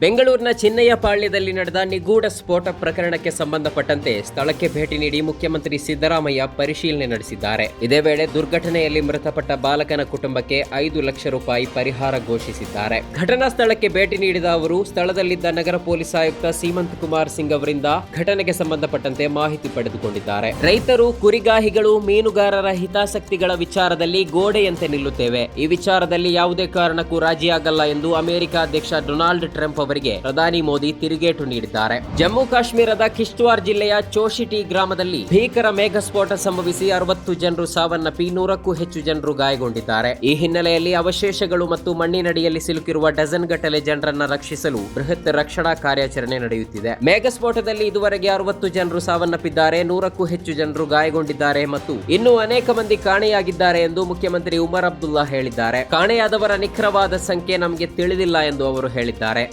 ಬೆಂಗಳೂರಿನ ಚಿನ್ನಯ್ಯ ಪಾಳ್ಯದಲ್ಲಿ ನಡೆದ ನಿಗೂಢ ಸ್ಫೋಟ ಪ್ರಕರಣಕ್ಕೆ ಸಂಬಂಧಪಟ್ಟಂತೆ ಸ್ಥಳಕ್ಕೆ ಭೇಟಿ ನೀಡಿ ಮುಖ್ಯಮಂತ್ರಿ ಸಿದ್ದರಾಮಯ್ಯ ಪರಿಶೀಲನೆ ನಡೆಸಿದ್ದಾರೆ. ಇದೇ ವೇಳೆ ದುರ್ಘಟನೆಯಲ್ಲಿ ಮೃತಪಟ್ಟ ಬಾಲಕನ ಕುಟುಂಬಕ್ಕೆ ಐದು ಲಕ್ಷ ರೂಪಾಯಿ ಪರಿಹಾರ ಘೋಷಿಸಿದ್ದಾರೆ. ಘಟನಾ ಸ್ಥಳಕ್ಕೆ ಭೇಟಿ ನೀಡಿದ ಅವರು, ಸ್ಥಳದಲ್ಲಿದ್ದ ನಗರ ಪೊಲೀಸ್ ಆಯುಕ್ತ ಸೀಮಂತ್ ಕುಮಾರ್ ಸಿಂಗ್ ಅವರಿಂದ ಘಟನೆಗೆ ಸಂಬಂಧಪಟ್ಟಂತೆ ಮಾಹಿತಿ ಪಡೆದುಕೊಂಡಿದ್ದಾರೆ. ರೈತರು, ಕುರಿಗಾಹಿಗಳು, ಮೀನುಗಾರರ ಹಿತಾಸಕ್ತಿಗಳ ವಿಚಾರದಲ್ಲಿ ಗೋಡೆಯಂತೆ ನಿಲ್ಲುತ್ತೇವೆ. ಈ ವಿಚಾರದಲ್ಲಿ ಯಾವುದೇ ಕಾರಣಕ್ಕೂ ರಾಜಿಯಾಗಲ್ಲ ಎಂದು ಅಮೆರಿಕ ಅಧ್ಯಕ್ಷ ಡೊನಾಲ್ಡ್ ಟ್ರಂಪ್ ಅವರಿಗೆ ಪ್ರಧಾನಿ ಮೋದಿ ತಿರುಗೇಟು ನೀಡಿದ್ದಾರೆ. ಜಮ್ಮು ಕಾಶ್ಮೀರದ ಕಿಶ್ತ್ವಾರ್ ಜಿಲ್ಲೆಯ ಚೋಶಿಟಿ ಗ್ರಾಮದಲ್ಲಿ ಭೀಕರ ಮೇಘಸ್ಫೋಟ ಸಂಭವಿಸಿ ಅರವತ್ತು ಜನರು ಸಾವನ್ನಪ್ಪಿ ನೂರಕ್ಕೂ ಹೆಚ್ಚು ಜನರು ಗಾಯಗೊಂಡಿದ್ದಾರೆ. ಈ ಹಿನ್ನೆಲೆಯಲ್ಲಿ ಅವಶೇಷಗಳು ಮತ್ತು ಮಣ್ಣಿನಡಿಯಲ್ಲಿ ಸಿಲುಕಿರುವ ಡಜನ್ ಗಟ್ಟಲೆ ಜನರನ್ನ ರಕ್ಷಿಸಲು ಬೃಹತ್ ರಕ್ಷಣಾ ಕಾರ್ಯಾಚರಣೆ ನಡೆಯುತ್ತಿದೆ. ಮೇಘಸ್ಫೋಟದಲ್ಲಿ ಇದುವರೆಗೆ ಅರವತ್ತು ಜನರು ಸಾವನ್ನಪ್ಪಿದ್ದಾರೆ, ನೂರಕ್ಕೂ ಹೆಚ್ಚು ಜನರು ಗಾಯಗೊಂಡಿದ್ದಾರೆ ಮತ್ತು ಇನ್ನೂ ಅನೇಕ ಮಂದಿ ಕಾಣೆಯಾಗಿದ್ದಾರೆ ಎಂದು ಮುಖ್ಯಮಂತ್ರಿ ಉಮರ್ ಅಬ್ದುಲ್ಲಾ ಹೇಳಿದ್ದಾರೆ. ಕಾಣೆಯಾದವರ ನಿಖರವಾದ ಸಂಖ್ಯೆ ನಮಗೆ ತಿಳಿದಿಲ್ಲ ಎಂದು ಅವರು ಹೇಳಿದ್ದಾರೆ.